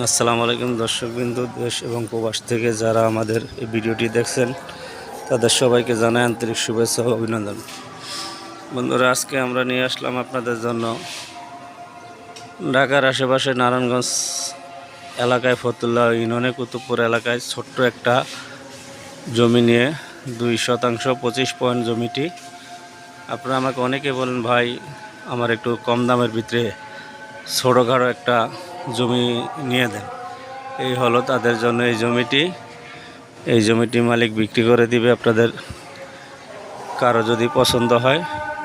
আসসালামু আলাইকুম দর্শকবিন্দু, দেশ এবং প্রবাস থেকে যারা আমাদের এই ভিডিওটি দেখছেন, তাদের সবাইকে জানাই আন্তরিক শুভেচ্ছা ও অভিনন্দন। বন্ধুরা, আজকে আমরা নিয়ে আসলাম আপনাদের জন্য ঢাকার আশেপাশে নারায়ণগঞ্জ এলাকায়, ফতুল্লা ইউনিয়নে, কুতুবপুর এলাকায় ছোট্ট একটা জমি নিয়ে দুই শতাংশ, পঁচিশ পয়েন্ট জমিটি। আপনারা আমাকে অনেকে বলেন, ভাই, আমার একটু কম দামের ভিতরে ছোটোখাটো একটা জমি নিয়ে দেন। এই হলো তাদের জন্য এই জমিটি। এই জমিটি মালিক বিক্রি করে দিবে। আপনাদের কারও যদি পছন্দ হয়,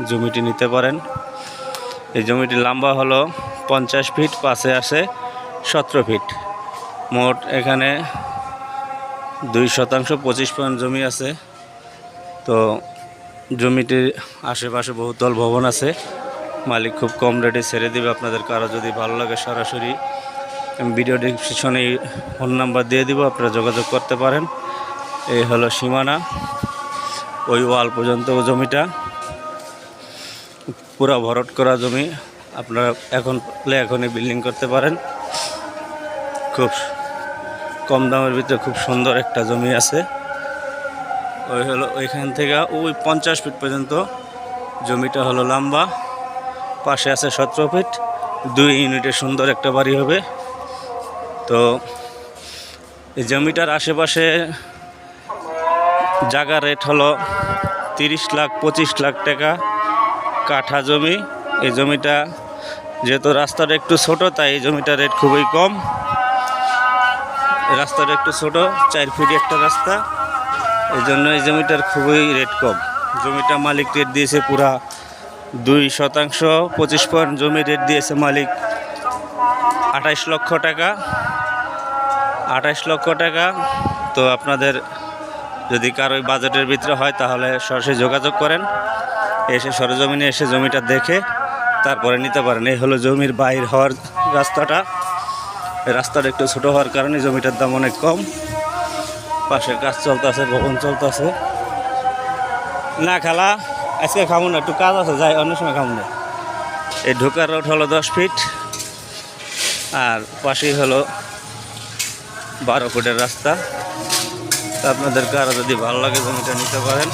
জমিটি নিতে পারেন। এই জমিটি লম্বা হলো পঞ্চাশ ফিট, পাশে আসে সতেরো ফিট। মোট এখানে দুই শতাংশ, পঁচিশ পয়েন্ট জমি আছে। তো জমিটির আশেপাশে বহুতল ভবন আছে। মালিক খুব কম রেটে ছেড়ে দিবে। আপনাদের কারও যদি ভালো লাগে সরাসরি ভিডিও ডিসক্রিপশনে ফোন নাম্বার দিয়ে দিব, আপনারা যোগাযোগ করতে পারেন। এই হলো সীমানা, ওই ওয়াল পর্যন্ত জমিটা। পুরো ভরট করা জমি, আপনারা এখন এখনই বিল্ডিং করতে পারেন। খুব কম দামের ভিতরে খুব সুন্দর একটা জমি আছে। ওই হলো ওইখান থেকে, ওই পঞ্চাশ ফিট পর্যন্ত জমিটা হলো লম্বা। পাশে আছে সতেরো ফিট দুই ইউনিটের সুন্দর একটা বাড়ি হবে। তো এই জমিটার আশেপাশে জায়গা রেট হলো তিরিশ লাখ, পঁচিশ লাখ টাকা কাঠা জমি। এই জমিটা যেহেতু রাস্তাটা একটু ছোট, তাই এই জমিটার রেট খুবই কম। রাস্তাটা একটু ছোট, চার ফিট একটা রাস্তা। এই জন্য এই জমিটার খুবই রেট কম। জমিটা মালিক রেট দিয়েছে পুরা দুই শতাংশ, পঁচিশ পয়েন্ট জমি রেট দিয়েছে মালিক। আঠাইশ লক্ষ টাকা। আঠাইশ লক্ষ টাকা। তো আপনাদের যদি কারও বাজেটের ভিতরে হয়, তাহলে সরাসরি যোগাযোগ করেন। এসে সরজমিনে এসে জমিটা দেখে তারপরে নিতে পারেন। এই হলো জমির বাইর হওয়ার রাস্তাটা। রাস্তাটা একটু ছোটো হওয়ার কারণে জমিটার দাম অনেক কম। পাশে কাজ চলতেছে, ভবন চলতেছে। না খালা। আজকে খাব না, একটু কাজ আছে, যাই, অন্য সময় খাব না এই ঢোকার রোড হলো দশ ফিট, আর পাশেই হলো বারো ফুটের রাস্তা। আপনাদের কারও যদি ভালো লাগে জমিটা নিতে পারেন।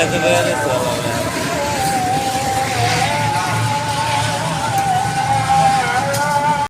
গাইতে পেরে